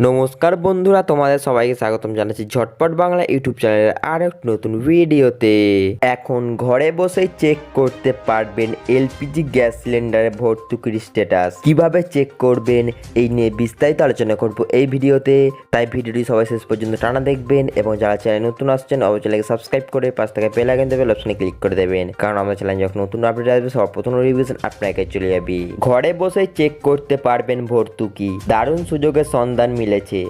নমস্কার বন্ধুরা, তোমাদের সবাইকে স্বাগতম জানাচ্ছি ঝটপট বাংলা ইউটিউব চ্যানেলের আর একটি নতুন ভিডিওতে। এখন ঘরে বসেই চেক করতে পারবেন এলপিজি গ্যাস সিলিন্ডারের ভর্তুকির স্ট্যাটাস কীভাবে চেক করবেন? এই নিয়ে বিস্তারিত আলোচনা করব এই ভিডিওতে। তাই ভিডিওটি সবাই শেষ পর্যন্ত টানা দেখবেন এবং যারা চ্যানেল নতুন আসছেন, অবশ্যই চ্যানেলকে সাবস্ক্রাইব করে পাশ থেকে বেল আইকন দেবেন অপশনে ক্লিক করে দেবেন। কারণ আমাদের চ্যানেল যখন নতুন আপডেট আসবে, সবার প্রথম রিভিশন আপনাকে চলে যাবে। ঘরে বসে চেক করতে পারবেন ভর্তুকি। দারুণ সুযোগের সন্ধান মিলেছে।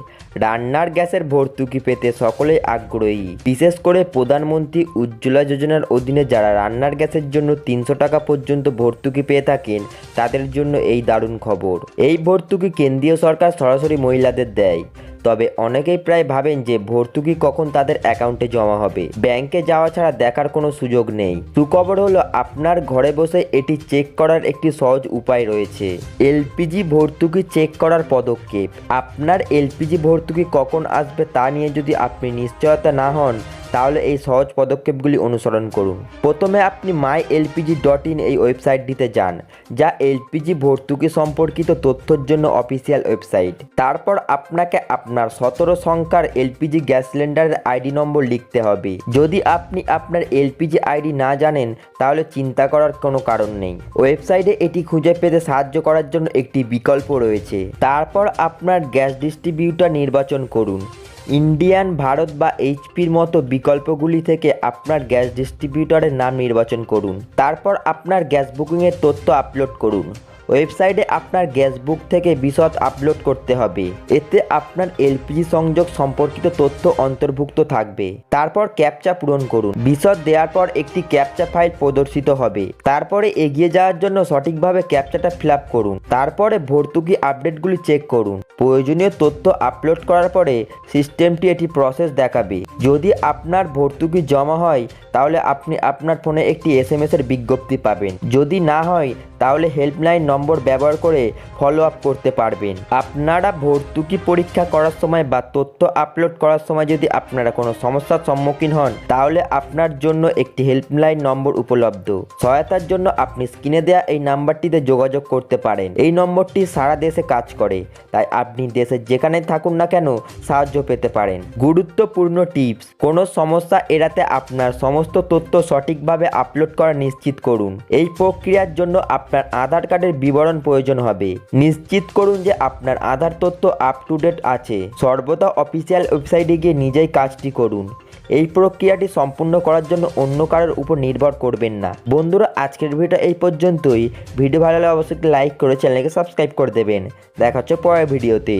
রান্নার গ্যাসের ভর্তুকি পেতে সকলেই আগ্রহী। বিশেষ করে প্রধানমন্ত্রী উজ্জ্বলা যোজনার অধীনে যারা রান্নার গ্যাসের জন্য তিনশো টাকা পর্যন্ত ভর্তুকি পেয়ে থাকেন, তাদের জন্য এই দারুণ খবর। এই ভর্তুকি কেন্দ্রীয় সরকার সরাসরি মহিলাদের দেয়। তবে অনেকেই প্রায় ভাবেন যে ভর্তুকি কখন তাদের অ্যাকাউন্টে জমা হবে। ব্যাংকে যাওয়া ছাড়া দেখার কোনো সুযোগ নেই। সুখবর হলো, আপনার ঘরে বসে এটি চেক করার একটি সহজ উপায় রয়েছে। এলপিজি ভর্তুকি চেক করার পদক্ষেপ। আপনার এলপিজি ভর্তুকি কখন আসবে তা নিয়ে যদি আপনি নিশ্চয়তা না হন তাহলে এই সহজ পদক্ষেপগুলি অনুসরণ করুন। প্রথমে আপনি মাই এলপিজি ডট ইন এই ওয়েবসাইটটিতে যান, যা এলপিজি ভর্তুকি সম্পর্কিত তথ্যের জন্য অফিসিয়াল ওয়েবসাইট তারপর আপনাকে আপনার সতেরো সংখ্যার এলপিজি গ্যাস সিলিন্ডারের আইডি নম্বর লিখতে হবে। যদি আপনি আপনার এলপিজি আইডি না জানেন, তাহলে চিন্তা করার কোনো কারণ নেই। ওয়েবসাইটে এটি খুঁজে পেতে সাহায্য করার জন্য একটি বিকল্প রয়েছে। তারপর আপনার গ্যাস ডিস্ট্রিবিউটর নির্বাচন করুন। ইন্ডিয়ান ভারত বা এইচপির মতো বিকল্পগুলি থেকে আপনার গ্যাস ডিস্ট্রিবিউটরের নাম নির্বাচন করুন। তারপর আপনার গ্যাস বুকিংয়ের তথ্য আপলোড করুন। ওয়েবসাইটে আপনার গ্যাস বুক থেকে বিশদ আপলোড করতে হবে। এতে আপনার এলপিজি সংযোগ সম্পর্কিত তথ্য অন্তর্ভুক্ত থাকবে। তারপর ক্যাপচা পূরণ করুন। বিশদ দেওয়ার পর একটি ক্যাপচা ফাইল প্রদর্শিত হবে। তারপরে এগিয়ে যাওয়ার জন্য সঠিকভাবে ক্যাপচাটা ফিল করুন। তারপরে ভর্তুকি আপডেটগুলি চেক করুন। প্রয়োজনীয় তথ্য আপলোড করার পরে সিস্টেমটি এটি প্রসেস দেখাবে। যদি আপনার ভর্তুকি জমা হয়, তাহলে আপনি আপনার ফোনে একটি এস এম এর বিজ্ঞপ্তি পাবেন। যদি না হয় তাহলে হেল্পলাইন নম্বর ব্যবহার করে ফলো আপ করতে পারবেন। আপনারা ভর্তুকি পরীক্ষা করার সময় বা তথ্য আপলোড করার সময় যদি আপনারা কোনো সমস্যার সম্মুখীন হন, তাহলে আপনার জন্য একটি হেল্পলাইন নম্বর উপলব্ধ। সহায়তার জন্য আপনি স্ক্রিনে দেওয়া এই নাম্বারটিতে যোগাযোগ করতে পারেন। এই নম্বরটি সারা দেশে কাজ করে, তাই আপনি দেশের যেখানে থাকুন না কেন সাহায্য পেতে পারেন। গুরুত্বপূর্ণ টিপস কোনো সমস্যা এড়াতে আপনার সমস্ত তথ্য সঠিকভাবে আপলোড করা নিশ্চিত করুন। এই প্রক্রিয়ার জন্য আপনার আধার কার্ডের বিবরণ প্রয়োজন হবে। নিশ্চিত করুন যে আপনার আধার তথ্য আপ টু ডেট আছে। সর্বদা অফিসিয়াল ওয়েবসাইটে গিয়ে নিজেই কাজটি করুন। এই প্রক্রিয়াটি সম্পূর্ণ করার জন্য অন্য কারোর উপর নির্ভর করবেন না। বন্ধুরা, আজকের ভিডিও এই পর্যন্তই। ভিডিও ভালো লাগলে অবশ্যই লাইক করে চ্যানেলকে সাবস্ক্রাইব করে দেবেন। দেখা হচ্ছে পরের ভিডিওতে।